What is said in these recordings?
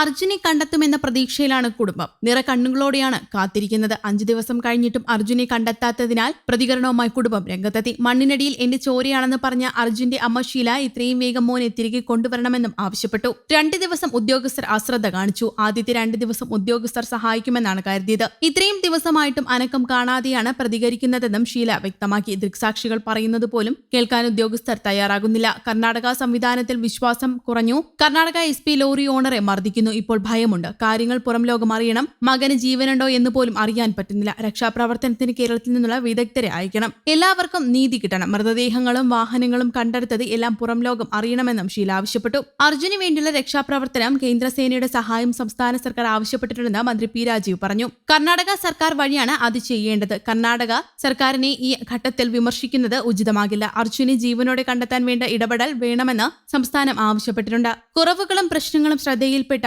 അർജുനെ കണ്ടെത്തുമെന്ന പ്രതീക്ഷയിലാണ് കുടുംബം. നിറ കണ്ണുകളോടെയാണ് കാത്തിരിക്കുന്നത്. അഞ്ചു ദിവസം കഴിഞ്ഞിട്ടും അർജുനെ കണ്ടെത്താത്തതിനാൽ പ്രതികരണവുമായി കുടുംബം രംഗത്തെത്തി. മണ്ണിനടിയിൽ എന്റെ ചോരയാണെന്ന് പറഞ്ഞ അർജുന്റെ അമ്മ ഷീല ഇത്രയും വേഗം മോനെ തിരികെ കൊണ്ടുവരണമെന്നും ആവശ്യപ്പെട്ടു. രണ്ട് ദിവസം ഉദ്യോഗസ്ഥർ അശ്രദ്ധ കാണിച്ചു. ആദ്യത്തെ രണ്ട് ദിവസം ഉദ്യോഗസ്ഥർ സഹായിക്കുമെന്നാണ് കരുതിയത്. ഇത്രയും ദിവസമായിട്ടും അനക്കം കാണാതെയാണ് പ്രതികരിക്കുന്നതെന്നും ഷീല വ്യക്തമാക്കി. ദൃക്സാക്ഷികൾ പറയുന്നത് പോലും കേൾക്കാൻ ഉദ്യോഗസ്ഥർ തയ്യാറാകുന്നില്ല. കർണാടക സംവിധാനത്തിൽ വിശ്വാസം കുറഞ്ഞു. കർണാടക എസ് ലോറി ഓണറെ മർദ്ദിക്കുന്നു. ഇപ്പോൾ ഭയമുണ്ട്. കാര്യങ്ങൾ പുറം ലോകം അറിയണം. മകന് ജീവനുണ്ടോ എന്ന് പോലും അറിയാൻ പറ്റുന്നില്ല. രക്ഷാപ്രവർത്തനത്തിന് കേരളത്തിൽ നിന്നുള്ള വിദഗ്ധരെ അയക്കണം. എല്ലാവർക്കും നീതി കിട്ടണം. മൃതദേഹങ്ങളും വാഹനങ്ങളും കണ്ടെടുത്തത് എല്ലാം പുറം ലോകം അറിയണമെന്നും ഷീല ആവശ്യപ്പെട്ടു. അർജുന് വേണ്ടിയുള്ള രക്ഷാപ്രവർത്തനം കേന്ദ്രസേനയുടെ സഹായം സംസ്ഥാന സർക്കാർ ആവശ്യപ്പെട്ടിട്ടുണ്ടെന്ന് മന്ത്രി പി രാജീവ് പറഞ്ഞു. കർണാടക സർക്കാർ വഴിയാണ് അത് ചെയ്യേണ്ടത്. കർണാടക സർക്കാരിനെ ഈ ഘട്ടത്തിൽ വിമർശിക്കുന്നത് ഉചിതമാകില്ല. അർജുനെ ജീവനോടെ കണ്ടെത്താൻ വേണ്ട ഇടപെടൽ വേണമെന്ന് സംസ്ഥാനം ആവശ്യപ്പെട്ടിട്ടുണ്ട്. കുറവുകളും പ്രശ്നങ്ങളും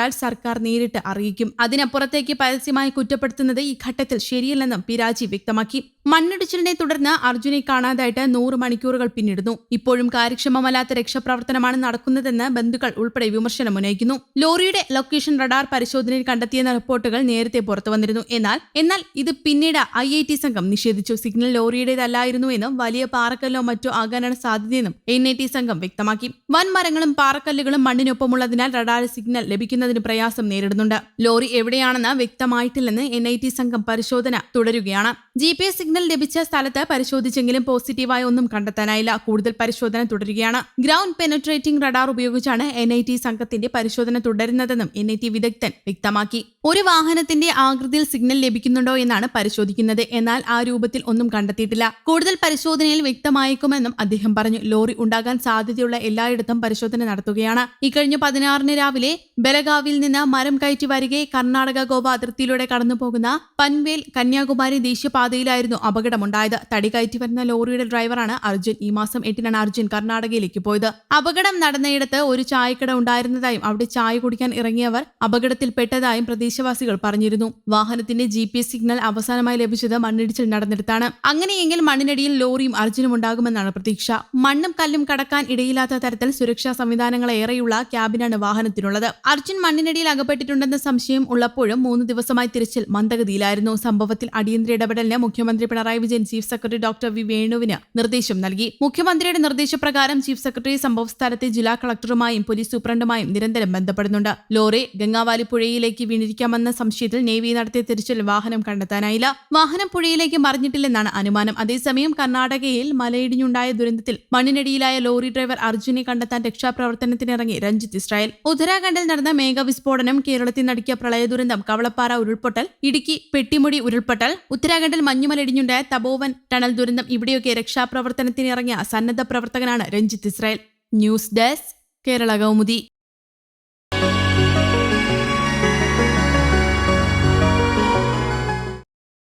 ശ്രദ്ധയിൽപ്പെട്ടാൽ സർക്കാർ നേരിട്ട് അറിയിക്കും. അതിനപ്പുറത്തേക്ക് പരസ്യമായി കുറ്റപ്പെടുത്തുന്നത് ഈ ഘട്ടത്തിൽ ശരിയല്ലെന്നും പിരാജി വ്യക്തമാക്കി. മണ്ണിടിച്ചിലിനെ തുടർന്ന് അർജുനെ കാണാതായിട്ട് നൂറ് മണിക്കൂറുകൾ പിന്നിടുന്നു. ഇപ്പോഴും കാര്യക്ഷമമല്ലാത്ത രക്ഷാപ്രവർത്തനമാണ് നടക്കുന്നതെന്ന് ബന്ധുക്കൾ ഉൾപ്പെടെ വിമർശനം ഉന്നയിക്കുന്നു. ലോറിയുടെ ലൊക്കേഷൻ റഡാർ പരിശോധനയിൽ കണ്ടെത്തിയെന്ന റിപ്പോർട്ടുകൾ നേരത്തെ പുറത്തു വന്നിരുന്നു. എന്നാൽ എന്നാൽ ഇത് പിന്നീട് ഐ ഐ ടി സംഘം നിഷേധിച്ചു. സിഗ്നൽ ലോറിയുടേതല്ലായിരുന്നു എന്നും വലിയ പാറക്കല്ലോ മറ്റോ ആകാനാണ് സാധ്യതയെന്നും എൻ ഐ ടി സംഘം വ്യക്തമാക്കി. വൻ മരങ്ങളും പാറക്കല്ലുകളും മണ്ണിനൊപ്പമുള്ളതിനാൽ റഡാർ സിഗ്നൽ ലഭിക്കുന്നതിന് പ്രയാസം നേരിടുന്നുണ്ട്. ലോറി എവിടെയാണെന്ന് വ്യക്തമായിട്ടില്ലെന്ന് എൻ ഐ ടി സംഘം പരിശോധന തുടരുകയാണ്. ജി പി എസ് സിഗ്നൽ ലഭിച്ച സ്ഥലത്ത് പരിശോധിച്ചെങ്കിലും പോസിറ്റീവായ ഒന്നും കണ്ടെത്താനായില്ല. കൂടുതൽ പരിശോധന തുടരുകയാണ്. ഗ്രൗണ്ട് പെനട്രേറ്റിംഗ് റഡാർ ഉപയോഗിച്ചാണ് എൻ ഐ ടി സംഘത്തിന്റെ പരിശോധന തുടരുന്നതെന്നും എൻ ഐ ടി വിദഗ്ധൻ വ്യക്തമാക്കി. ഒരു വാഹനത്തിന്റെ ആകൃതിയിൽ സിഗ്നൽ ലഭിക്കുന്നുണ്ടോ എന്നാണ് പരിശോധിക്കുന്നത്. എന്നാൽ ആ രൂപത്തിൽ ഒന്നും കണ്ടെത്തിയിട്ടില്ല. കൂടുതൽ പരിശോധനയിൽ വ്യക്തമായേക്കുമെന്നും അദ്ദേഹം പറഞ്ഞു. ലോറി ഉണ്ടാകാൻ സാധ്യതയുള്ള എല്ലായിടത്തും പരിശോധന നടത്തുകയാണ്. ഇക്കഴിഞ്ഞ പതിനാറിന് രാവിലെ ബലഗാവിൽ നിന്ന് മരം കയറ്റി വരികെ കർണാടക ഗോവ അതിർത്തിയിലൂടെ കടന്നുപോകുന്ന പൻവേൽ കന്യാകുമാരി ദേശീയപാതയിലായിരുന്നു അപകടമുണ്ടായത്. തടി കയറ്റി വരുന്ന ലോറിയുടെ ഡ്രൈവറാണ് അർജുൻ. ഈ മാസം എട്ടിനാണ് അർജുൻ കർണാടകയിലേക്ക് പോയത്. അപകടം നടന്നയിടത്ത് ഒരു ചായക്കട ഉണ്ടായിരുന്നതായും അവിടെ ചായ കുടിക്കാൻ ഇറങ്ങിയവർ അപകടത്തിൽപ്പെട്ടതായും പ്രദേശവാസികൾ പറഞ്ഞിരുന്നു. വാഹനത്തിന്റെ ജി സിഗ്നൽ അവസാനമായി ലഭിച്ചത് മണ്ണിടിച്ചിൽ നടന്നിടത്താണ്. അങ്ങനെയെങ്കിൽ മണ്ണിനടിയിൽ ലോറിയും അർജുനും ഉണ്ടാകുമെന്നാണ് പ്രതീക്ഷ. മണ്ണും കല്ലും കടക്കാൻ ഇടയില്ലാത്ത തരത്തിൽ സുരക്ഷാ സംവിധാനങ്ങൾ ഏറെയുള്ള ക്യാബിനാണ് വാഹനത്തിനുള്ളത്. അർജുൻ മണ്ണിനടിയിൽ അകപ്പെട്ടിട്ടുണ്ടെന്ന സംശയം ഉള്ളപ്പോഴും മൂന്ന് ദിവസമായി തിരച്ചിൽ മന്ദഗതിയിലായിരുന്നു. സംഭവത്തിൽ അടിയന്തര ഇടപെടലിന് മുഖ്യമന്ത്രി Pinarayi Vijayan chief secretary doctor V വേണുവിന് നിർദ്ദേശം നൽകി. മുഖ്യമന്ത്രിയുടെ നിർദ്ദേശപ്രകാരം ചീഫ് സെക്രട്ടറി സംഭവസ്ഥലത്തെ ജില്ലാ കളക്ടറുമായും പോലീസ് സൂപ്രണ്ടുമായും നിരന്തരം ബന്ധപ്പെടുന്നുണ്ട്. ലോറി ഗംഗാവാലി പുഴയിലേക്ക് വീണിരിക്കാമെന്ന സംശയത്തിൽ നേവി നടത്തിയ തിരച്ചിൽ വാഹനം കണ്ടെത്താനായില്ല. വാഹനം പുഴയിലേക്ക് മറിഞ്ഞിട്ടില്ലെന്നാണ് അനുമാനം. അതേസമയം കർണാടകയിൽ മലയിടിഞ്ഞുണ്ടായ ദുരന്തത്തിൽ മണ്ണിനടിയിലായ ലോറി ഡ്രൈവർ അർജുനെ കണ്ടെത്താൻ രക്ഷാപ്രവർത്തനത്തിനിറങ്ങി രഞ്ജിത്ത് ഇസ്രായേൽ. ഉത്തരാഖണ്ഡിൽ നടന്ന മേഘവിസ്ഫോടനം കേരളത്തിൽ നടക്കിയ പ്രളയ ദുരന്തം കവളപ്പാറ ഉരുൾപൊട്ടൽ ഇടുക്കി പെട്ടിമുടി ഉരുൾപൊട്ടൽ ഉത്തരാഖണ്ഡിൽ മഞ്ഞുമലയിടിഞ്ഞുണ്ടായ തപോവൻ ടണൽ ദുരന്തം ഇവിടെയൊക്കെ രക്ഷാപ്രവർത്തനത്തിനിറങ്ങിയ സന്നദ്ധ പ്രവർത്തകനാണ് Ranjith Israel. News desk Kerala Kaumudi.